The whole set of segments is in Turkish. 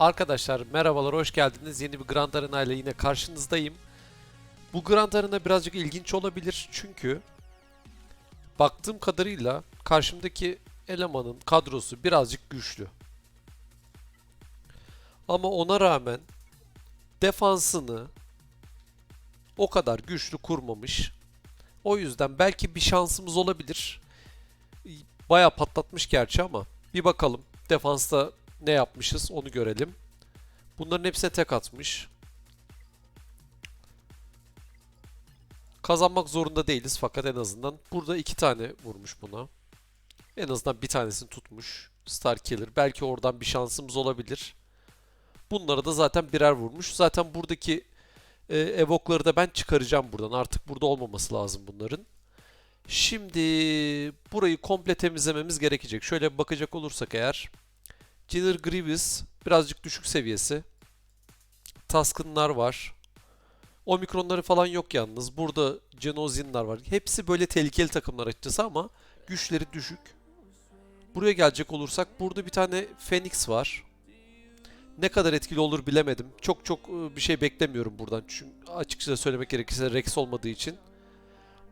Arkadaşlar merhabalar hoş geldiniz. Yeni bir Grand Arena ile yine karşınızdayım. Bu Grand Arena birazcık ilginç olabilir çünkü baktığım kadarıyla karşımdaki elemanın kadrosu birazcık güçlü. Ama ona rağmen defansını o kadar güçlü kurmamış. O yüzden belki bir şansımız olabilir. Bayağı patlatmış gerçi ama bir bakalım defansta ne yapmışız onu görelim. Bunların hepsine tek atmış. Kazanmak zorunda değiliz fakat en azından burada iki tane vurmuş buna. En azından bir tanesini tutmuş. Star Killer. Belki oradan bir şansımız olabilir. Bunlara da zaten birer vurmuş. Zaten buradaki e, evokları da ben çıkaracağım buradan. Artık burada olmaması lazım bunların. Şimdi burayı komple temizlememiz gerekecek. Şöyle bakacak olursak eğer. Jiller Grievous birazcık düşük seviyesi. Taskınlar var. Omikronları falan yok yalnız. Burada Genozinler var. Hepsi böyle tehlikeli takımlar açıkçası ama güçleri düşük. Buraya gelecek olursak burada bir tane Phoenix var. Ne kadar etkili olur bilemedim. Çok çok e, bir şey beklemiyorum buradan. Çünkü açıkça söylemek gerekirse Rex olmadığı için.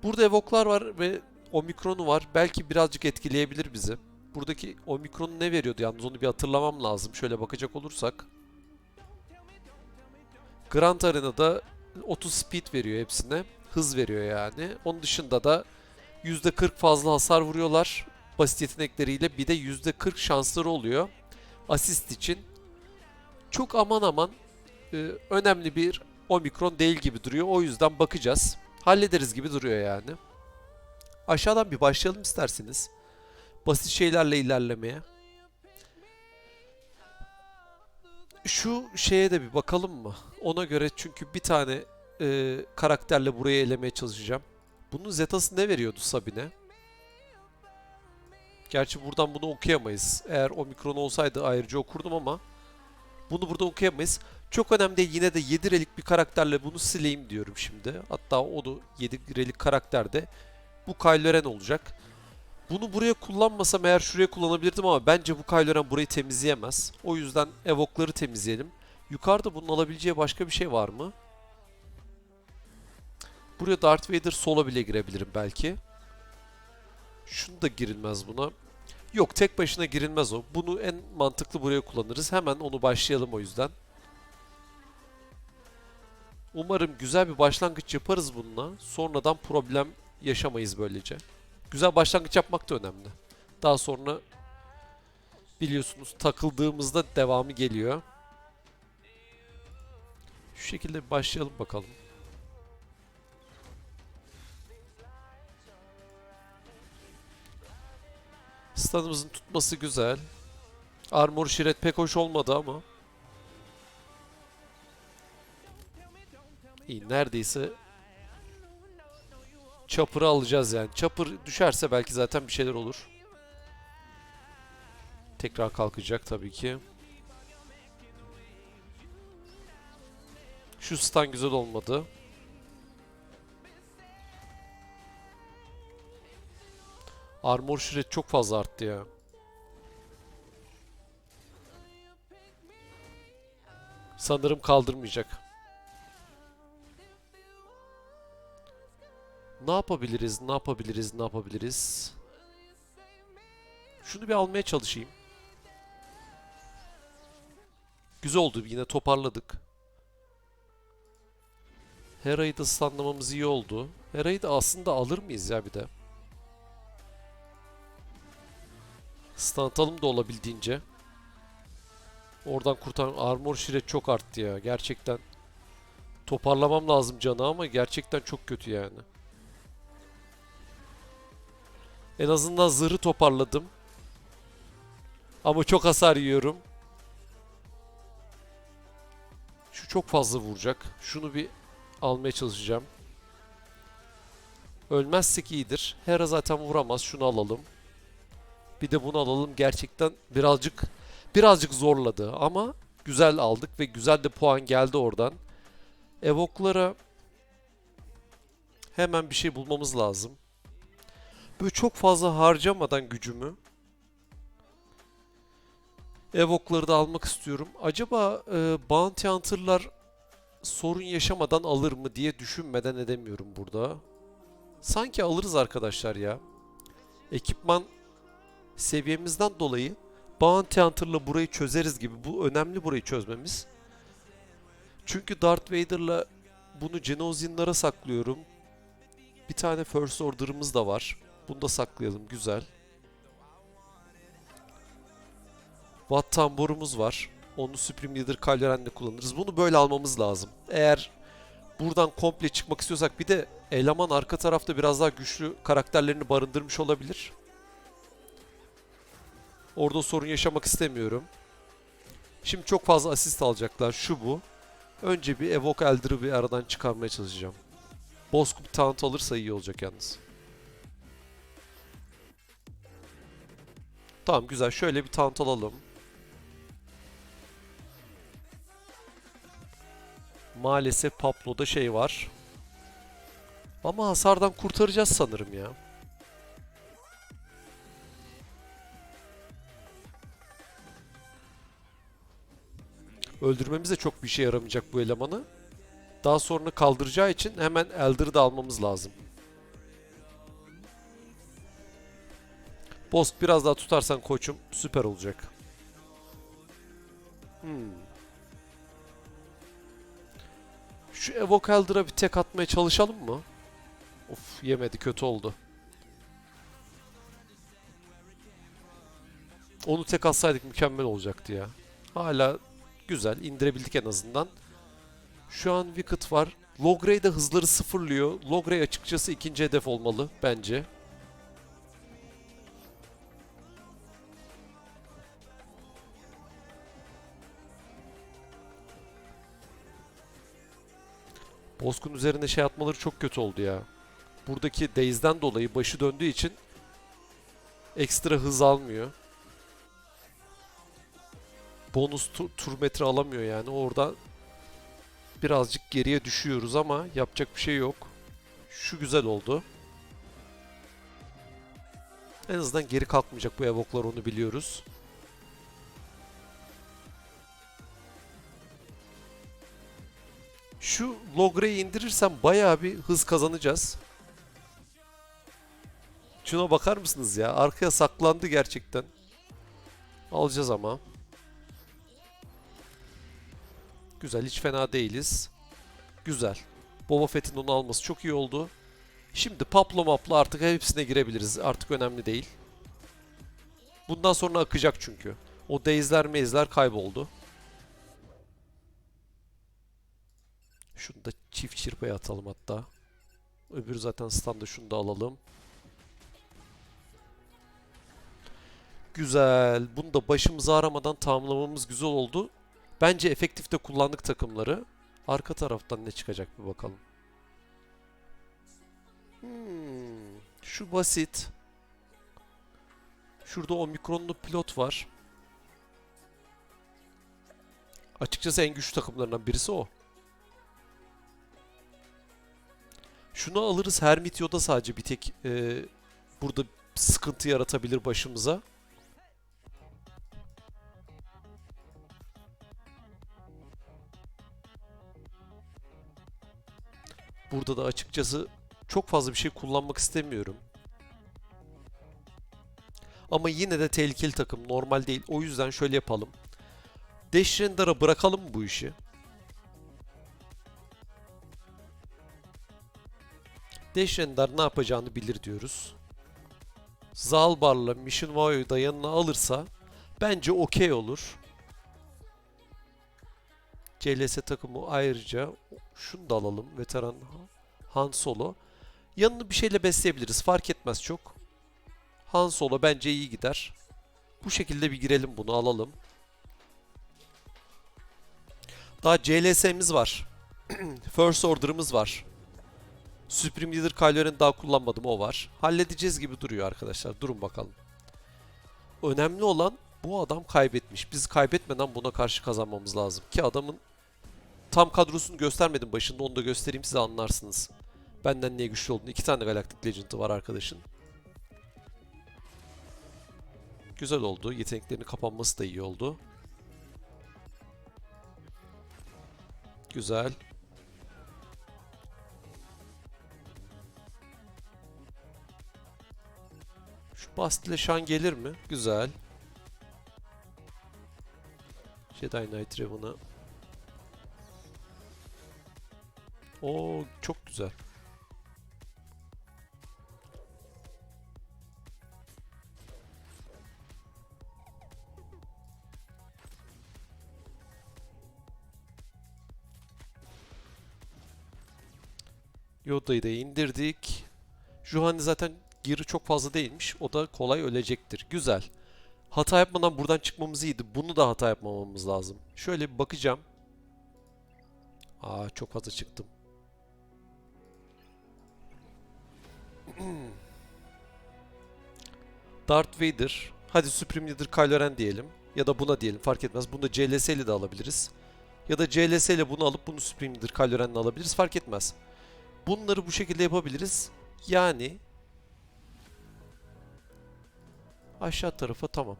Burada Evoklar var ve Omikron'u var. Belki birazcık etkileyebilir bizi. Buradaki Omikron ne veriyordu yalnız onu bir hatırlamam lazım. Şöyle bakacak olursak. Grand Arena'da 30 speed veriyor hepsine. Hız veriyor yani. Onun dışında da %40 fazla hasar vuruyorlar. Basit yetenekleriyle bir de %40 şansları oluyor. Asist için. Çok aman aman e, önemli bir Omikron değil gibi duruyor. O yüzden bakacağız. Hallederiz gibi duruyor yani. Aşağıdan bir başlayalım isterseniz. Basit şeylerle ilerlemeye. Şu şeye de bir bakalım mı? Ona göre çünkü bir tane e, karakterle burayı elemeye çalışacağım. Bunun zetası ne veriyordu Sabine? Gerçi buradan bunu okuyamayız. Eğer Omikron olsaydı ayrıca okurdum ama bunu burada okuyamayız. Çok önemli değil. Yine de 7 relik bir karakterle bunu sileyim diyorum şimdi. Hatta o da 7 relik karakterde bu Kylo Ren olacak. Bunu buraya kullanmasam eğer şuraya kullanabilirdim ama bence bu Kylo burayı temizleyemez. O yüzden evokları temizleyelim. Yukarıda bunun alabileceği başka bir şey var mı? Buraya Darth Vader sola bile girebilirim belki. Şunu da girilmez buna. Yok tek başına girilmez o. Bunu en mantıklı buraya kullanırız. Hemen onu başlayalım o yüzden. Umarım güzel bir başlangıç yaparız bununla. Sonradan problem yaşamayız böylece. Güzel başlangıç yapmak da önemli. Daha sonra biliyorsunuz takıldığımızda devamı geliyor. Şu şekilde başlayalım bakalım. Standımızın tutması güzel. Armor şiret pek hoş olmadı ama. İyi neredeyse Chopper'ı alacağız yani. Chopper düşerse belki zaten bir şeyler olur. Tekrar kalkacak tabii ki. Şu stun güzel olmadı. Armor şiret çok fazla arttı ya. Sanırım kaldırmayacak. Ne yapabiliriz? Ne yapabiliriz? Ne yapabiliriz? Şunu bir almaya çalışayım. Güzel oldu. Yine toparladık. Hera'yı da stunlamamız iyi oldu. Hera'yı da aslında alır mıyız ya bir de? Stuntalım da olabildiğince. Oradan kurtar armor şiret çok arttı ya. Gerçekten toparlamam lazım canı ama gerçekten çok kötü yani. En azından zırhı toparladım. Ama çok hasar yiyorum. Şu çok fazla vuracak. Şunu bir almaya çalışacağım. Ölmezsek iyidir. Hera zaten vuramaz. Şunu alalım. Bir de bunu alalım. Gerçekten birazcık birazcık zorladı ama güzel aldık ve güzel de puan geldi oradan. Evoklara hemen bir şey bulmamız lazım. Böyle çok fazla harcamadan gücümü Evok'ları da almak istiyorum. Acaba e, Bounty Hunter'lar sorun yaşamadan alır mı diye düşünmeden edemiyorum burada. Sanki alırız arkadaşlar ya. Ekipman seviyemizden dolayı Bounty Hunter'la burayı çözeriz gibi. Bu önemli burayı çözmemiz. Çünkü Darth Vader'la bunu Genozianlara saklıyorum. Bir tane First Order'ımız da var. Bunu da saklayalım. Güzel. Watt tamborumuz var. Onu Supreme Leader Kylo kullanırız. Bunu böyle almamız lazım. Eğer buradan komple çıkmak istiyorsak bir de eleman arka tarafta biraz daha güçlü karakterlerini barındırmış olabilir. Orada sorun yaşamak istemiyorum. Şimdi çok fazla asist alacaklar. Şu bu. Önce bir Evoke Elder'ı bir aradan çıkarmaya çalışacağım. Bozkurt taunt alırsa iyi olacak yalnız. Tamam güzel. Şöyle bir taunt alalım. Maalesef Pablo'da şey var. Ama hasardan kurtaracağız sanırım ya. Öldürmemiz de çok bir işe yaramayacak bu elemanı. Daha sonra kaldıracağı için hemen Elder'ı da almamız lazım. Bosk biraz daha tutarsan koçum süper olacak. Hmm. Şu Evoke Elder'a bir tek atmaya çalışalım mı? Of yemedi kötü oldu. Onu tek atsaydık mükemmel olacaktı ya. Hala güzel indirebildik en azından. Şu an Wicked var. Logray da hızları sıfırlıyor. Logray açıkçası ikinci hedef olmalı bence. Bozkun üzerine şey atmaları çok kötü oldu ya. Buradaki Daze'den dolayı başı döndüğü için ekstra hız almıyor. Bonus tu- tur metre alamıyor yani. Orada birazcık geriye düşüyoruz ama yapacak bir şey yok. Şu güzel oldu. En azından geri kalkmayacak bu evoklar onu biliyoruz. Logre'yi indirirsem bayağı bir hız kazanacağız. Şuna bakar mısınız ya? Arkaya saklandı gerçekten. Alacağız ama. Güzel, hiç fena değiliz. Güzel. Boba Fett'in onu alması çok iyi oldu. Şimdi Paplo Maplo artık hepsine girebiliriz. Artık önemli değil. Bundan sonra akacak çünkü. O Daze'ler mezler kayboldu. Şunu da çift çırpaya atalım hatta. Öbürü zaten standa şunu da alalım. Güzel. Bunu da başımızı aramadan tamamlamamız güzel oldu. Bence efektif de kullandık takımları. Arka taraftan ne çıkacak bir bakalım. Hmm, şu basit. Şurada omikronlu pilot var. Açıkçası en güçlü takımlarından birisi o. Şunu alırız Hermit Yoda sadece bir tek e, burada sıkıntı yaratabilir başımıza. Burada da açıkçası çok fazla bir şey kullanmak istemiyorum. Ama yine de tehlikeli takım. Normal değil. O yüzden şöyle yapalım. Dash Render'a bırakalım bu işi. Dash ne yapacağını bilir diyoruz. Zalbar'la Mission Wao'yu da yanına alırsa bence okey olur. CLS takımı ayrıca şunu da alalım. Veteran Han Solo. Yanını bir şeyle besleyebiliriz. Fark etmez çok. Han Solo bence iyi gider. Bu şekilde bir girelim bunu alalım. Daha CLS'miz var. First Order'ımız var. Supreme Leader Kylo Ren'i daha kullanmadım o var. Halledeceğiz gibi duruyor arkadaşlar. Durun bakalım. Önemli olan bu adam kaybetmiş. Biz kaybetmeden buna karşı kazanmamız lazım. Ki adamın tam kadrosunu göstermedim başında. Onu da göstereyim size anlarsınız. Benden niye güçlü olduğunu. İki tane Galactic Legend'ı var arkadaşın. Güzel oldu. Yeteneklerinin kapanması da iyi oldu. Güzel. Bastille Shan gelir mi? Güzel. Jedi Knight Raven'a. Oo çok güzel. Yoda'yı da indirdik. Juhani zaten giri çok fazla değilmiş. O da kolay ölecektir. Güzel. Hata yapmadan buradan çıkmamız iyiydi. Bunu da hata yapmamamız lazım. Şöyle bir bakacağım. Aa çok fazla çıktım. Darth Vader. Hadi Supreme Leader Kylo Ren diyelim. Ya da buna diyelim fark etmez. Bunu da CLS ile de alabiliriz. Ya da CLS ile bunu alıp bunu Supreme Leader Kylo Ren'le alabiliriz. Fark etmez. Bunları bu şekilde yapabiliriz. Yani aşağı tarafa tamam.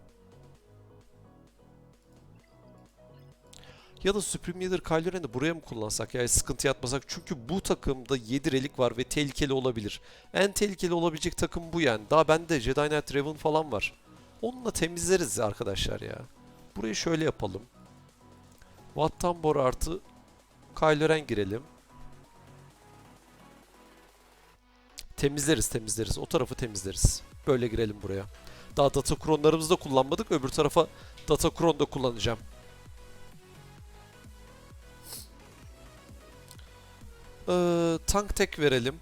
Ya da Supreme Leader Kylo buraya mı kullansak yani sıkıntı yatmasak çünkü bu takımda 7 relik var ve tehlikeli olabilir. En tehlikeli olabilecek takım bu yani. Daha bende Jedi Knight Raven falan var. Onunla temizleriz arkadaşlar ya. Burayı şöyle yapalım. Wat Tambor artı Kylo Ren girelim. Temizleriz temizleriz. O tarafı temizleriz. Böyle girelim buraya. Daha data kronlarımızı da kullanmadık. Öbür tarafa data kron da kullanacağım. Ee, tank tek verelim.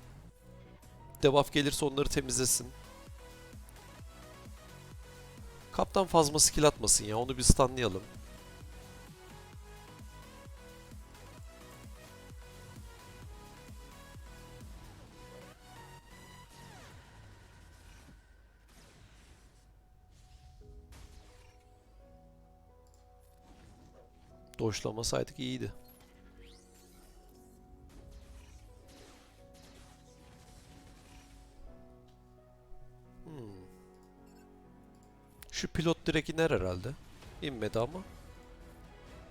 Debuff gelirse onları temizlesin. Kaptan fazla skill atmasın ya. Onu bir stunlayalım. Doşlamasaydık iyiydi. Hmm. Şu pilot direkt iner herhalde. İnmedi ama.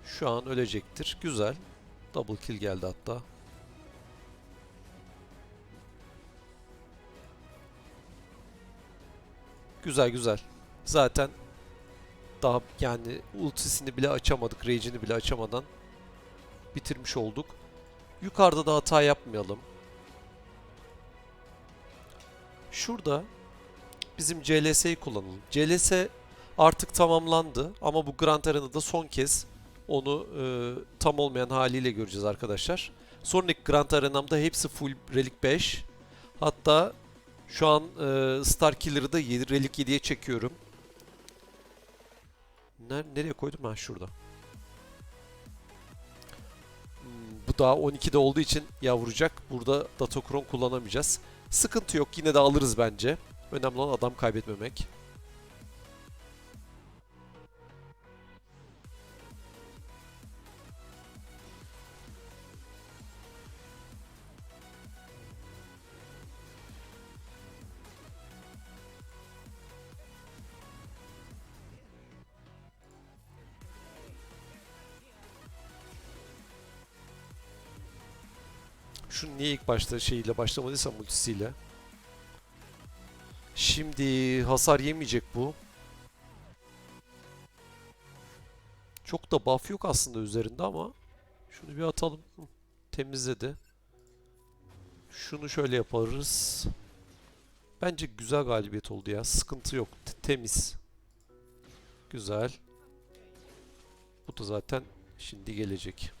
Şu an ölecektir. Güzel. Double kill geldi hatta. Güzel güzel. Zaten daha yani ultisini bile açamadık. Rage'ini bile açamadan bitirmiş olduk. Yukarıda da hata yapmayalım. Şurada bizim CLS'yi kullanalım. CLS artık tamamlandı ama bu Grand Arena'da son kez onu e, tam olmayan haliyle göreceğiz arkadaşlar. Sonraki Grand Arena'mda hepsi full Relic 5. Hatta şu an e, Star Killer'ı da 7, Relic 7'ye çekiyorum. Ner nereye koydum ben şurada. Hmm, bu daha 12'de olduğu için yavrucak. Burada Datokron kullanamayacağız. Sıkıntı yok. Yine de alırız bence. Önemli olan adam kaybetmemek. Şu niye ilk başta şeyle başlamadıysam ultisiyle. Şimdi hasar yemeyecek bu. Çok da buff yok aslında üzerinde ama şunu bir atalım. Hı, temizledi. Şunu şöyle yaparız. Bence güzel galibiyet oldu ya. Sıkıntı yok. T- temiz. Güzel. Bu da zaten şimdi gelecek.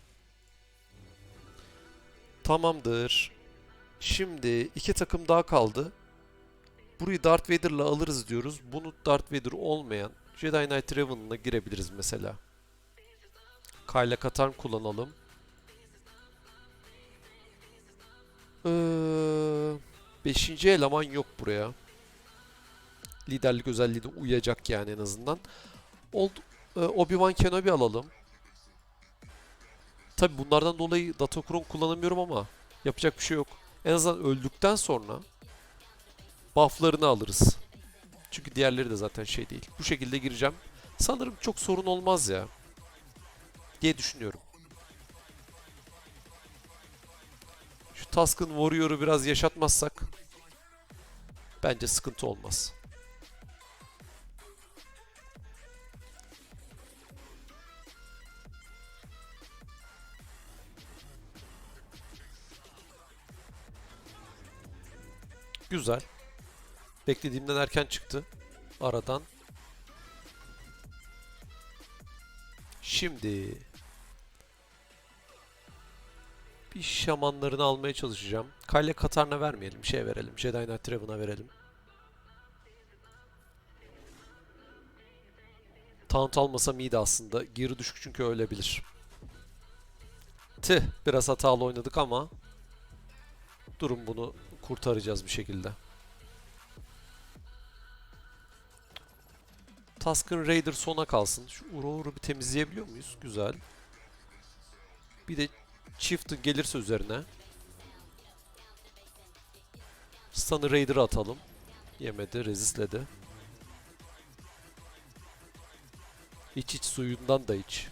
Tamamdır. Şimdi iki takım daha kaldı. Burayı Darth Vader'la alırız diyoruz. Bunu Darth Vader olmayan Jedi Knight Raven'la girebiliriz mesela. Kayla Katarn kullanalım. Ee, beşinci eleman yok buraya. Liderlik özelliği de uyacak yani en azından. Old, e, Obi-Wan Kenobi alalım. Tabi bunlardan dolayı Datokron kullanamıyorum ama yapacak bir şey yok. En azından öldükten sonra bufflarını alırız. Çünkü diğerleri de zaten şey değil. Bu şekilde gireceğim. Sanırım çok sorun olmaz ya. Diye düşünüyorum. Şu Task'ın Warrior'u biraz yaşatmazsak bence sıkıntı olmaz. Güzel. Beklediğimden erken çıktı. Aradan. Şimdi bir şamanlarını almaya çalışacağım. Kale Katar'ına vermeyelim. Şey verelim. Jedi Knight Raven'a verelim. Taunt almasam iyiydi aslında. Geri düşük çünkü ölebilir. Tih. Biraz hatalı oynadık ama durum bunu kurtaracağız bir şekilde. Tusk'ın Raider sona kalsın. Şu Uro'ru bir temizleyebiliyor muyuz? Güzel. Bir de Chieftain gelirse üzerine. Stun'ı Raider'a atalım. Yemedi, resistledi. İç iç suyundan da iç.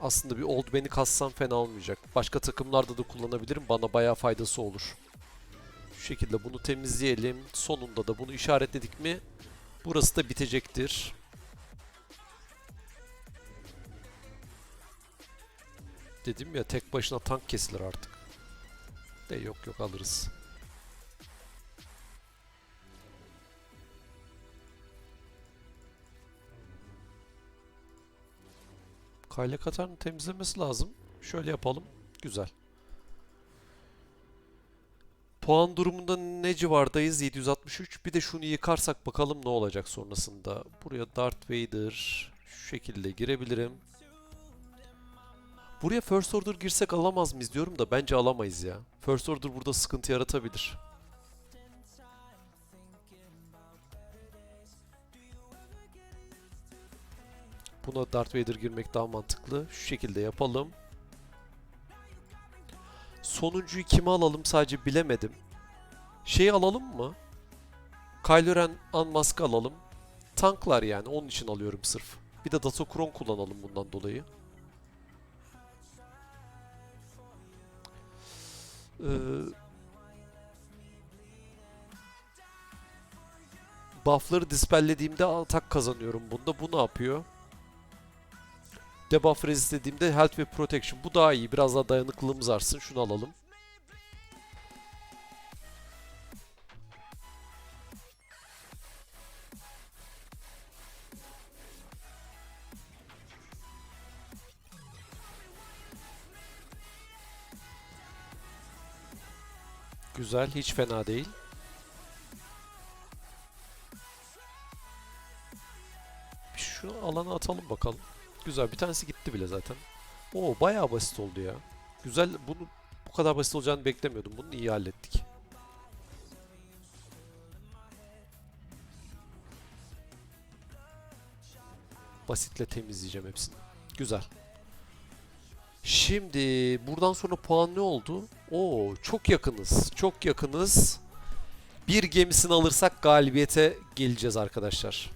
Aslında bir Old Man'i kassam fena olmayacak. Başka takımlarda da kullanabilirim. Bana bayağı faydası olur. Şu şekilde bunu temizleyelim. Sonunda da bunu işaretledik mi burası da bitecektir. Dedim ya tek başına tank kesilir artık. De yok yok alırız. Kayla Katar'ın temizlemesi lazım. Şöyle yapalım. Güzel. Puan durumunda ne civardayız? 763. Bir de şunu yıkarsak bakalım ne olacak sonrasında. Buraya Darth Vader şu şekilde girebilirim. Buraya First Order girsek alamaz mıyız diyorum da bence alamayız ya. First Order burada sıkıntı yaratabilir. Buna Darth Vader girmek daha mantıklı. Şu şekilde yapalım. Sonuncuyu kime alalım sadece bilemedim. Şeyi alalım mı? Kylo Ren Unmask'ı alalım. Tanklar yani onun için alıyorum sırf. Bir de Datokron kullanalım bundan dolayı. Ee, buff'ları dispellediğimde atak kazanıyorum bunda. Bu ne yapıyor? Debuff resist dediğimde health ve protection. Bu daha iyi. Biraz daha dayanıklılığımız artsın. Şunu alalım. Güzel. Hiç fena değil. Şu alana atalım bakalım. Güzel. Bir tanesi gitti bile zaten. Oo bayağı basit oldu ya. Güzel. Bunu bu kadar basit olacağını beklemiyordum. Bunu iyi hallettik. Basitle temizleyeceğim hepsini. Güzel. Şimdi buradan sonra puan ne oldu? Oo çok yakınız. Çok yakınız. Bir gemisini alırsak galibiyete geleceğiz arkadaşlar.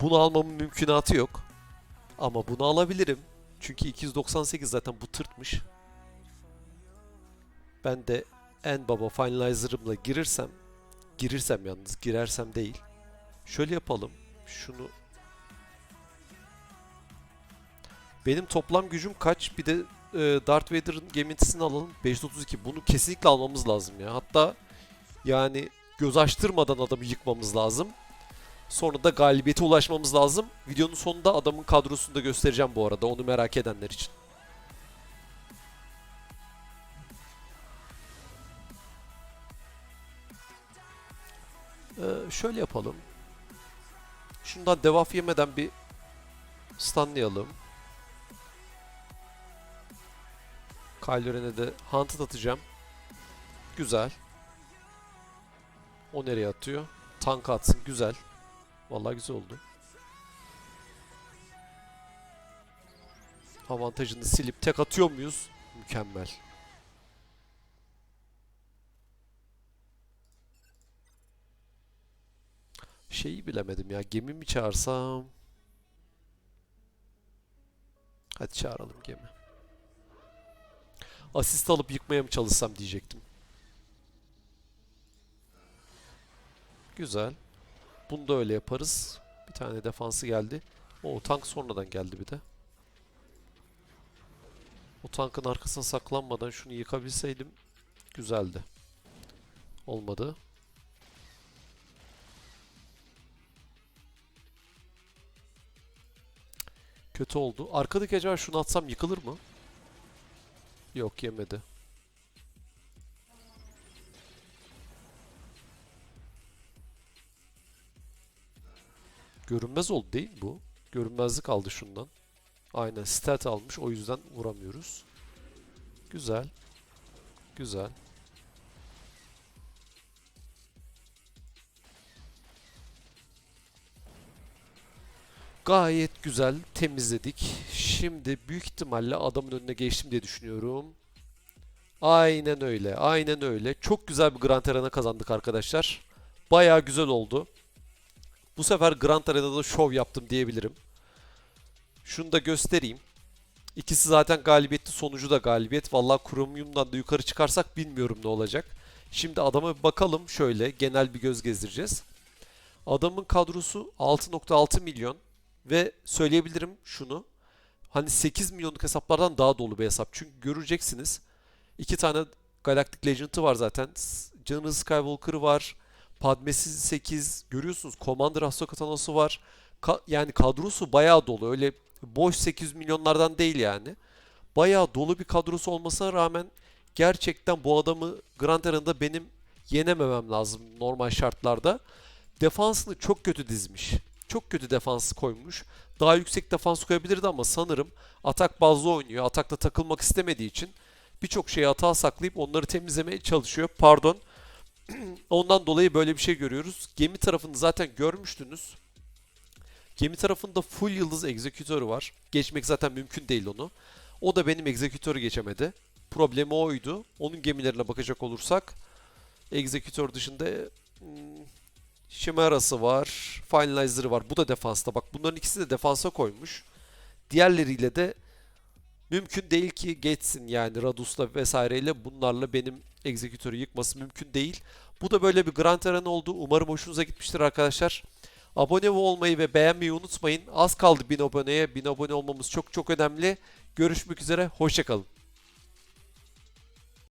Bunu almamın mümkünatı yok. Ama bunu alabilirim. Çünkü 298 zaten bu tırtmış. Ben de en baba finalizer'ımla girirsem girirsem yalnız girersem değil. Şöyle yapalım. Şunu Benim toplam gücüm kaç? Bir de e, Darth Vader'ın gemintisini alalım. 532. Bunu kesinlikle almamız lazım ya. Hatta yani göz açtırmadan adamı yıkmamız lazım. Sonra da galibiyete ulaşmamız lazım. Videonun sonunda adamın kadrosunu da göstereceğim bu arada. Onu merak edenler için. Ee, şöyle yapalım. Şundan devaf yemeden bir stunlayalım. Kylo de Haunted atacağım. Güzel. O nereye atıyor? Tank atsın. Güzel. Vallahi güzel oldu. Avantajını silip tek atıyor muyuz? Mükemmel. Şeyi bilemedim ya. Gemi mi çağırsam? Hadi çağıralım gemi. Asist alıp yıkmaya mı çalışsam diyecektim. Güzel. Bunu da öyle yaparız. Bir tane defansı geldi. O tank sonradan geldi bir de. O tankın arkasına saklanmadan şunu yıkabilseydim güzeldi. Olmadı. Kötü oldu. Arkadaki acaba şunu atsam yıkılır mı? Yok yemedi. Görünmez oldu değil mi bu? Görünmezlik aldı şundan. Aynen stat almış o yüzden vuramıyoruz. Güzel. Güzel. Gayet güzel temizledik. Şimdi büyük ihtimalle adamın önüne geçtim diye düşünüyorum. Aynen öyle. Aynen öyle. Çok güzel bir Grand Arena kazandık arkadaşlar. Bayağı güzel oldu. Bu sefer Grand Arena'da şov yaptım diyebilirim. Şunu da göstereyim. İkisi zaten galibiyetti. Sonucu da galibiyet. Vallahi Chromium'dan da yukarı çıkarsak bilmiyorum ne olacak. Şimdi adama bir bakalım şöyle. Genel bir göz gezdireceğiz. Adamın kadrosu 6.6 milyon. Ve söyleyebilirim şunu. Hani 8 milyonluk hesaplardan daha dolu bir hesap. Çünkü göreceksiniz. iki tane Galactic Legend'ı var zaten. Canı Skywalker'ı var. Padme'si 8. Görüyorsunuz Commander Ahsoka var. Ka- yani kadrosu bayağı dolu. Öyle boş 800 milyonlardan değil yani. Bayağı dolu bir kadrosu olmasına rağmen gerçekten bu adamı Grand Arena'da benim yenememem lazım normal şartlarda. Defansını çok kötü dizmiş. Çok kötü defans koymuş. Daha yüksek defans koyabilirdi ama sanırım atak bazlı oynuyor. Atakta takılmak istemediği için birçok şeyi hata saklayıp onları temizlemeye çalışıyor. Pardon. Ondan dolayı böyle bir şey görüyoruz. Gemi tarafını zaten görmüştünüz. Gemi tarafında full yıldız egzekütörü var. Geçmek zaten mümkün değil onu. O da benim egzekütörü geçemedi. Problemi oydu. Onun gemilerine bakacak olursak egzekütör dışında Chimera'sı var. Finalizer'ı var. Bu da defansta. Bak bunların ikisi de defansa koymuş. Diğerleriyle de mümkün değil ki geçsin yani Radus'la vesaireyle bunlarla benim egzekütörü yıkması mümkün değil. Bu da böyle bir Grand Arena oldu. Umarım hoşunuza gitmiştir arkadaşlar. Abone olmayı ve beğenmeyi unutmayın. Az kaldı 1000 aboneye. 1000 abone olmamız çok çok önemli. Görüşmek üzere. Hoşçakalın.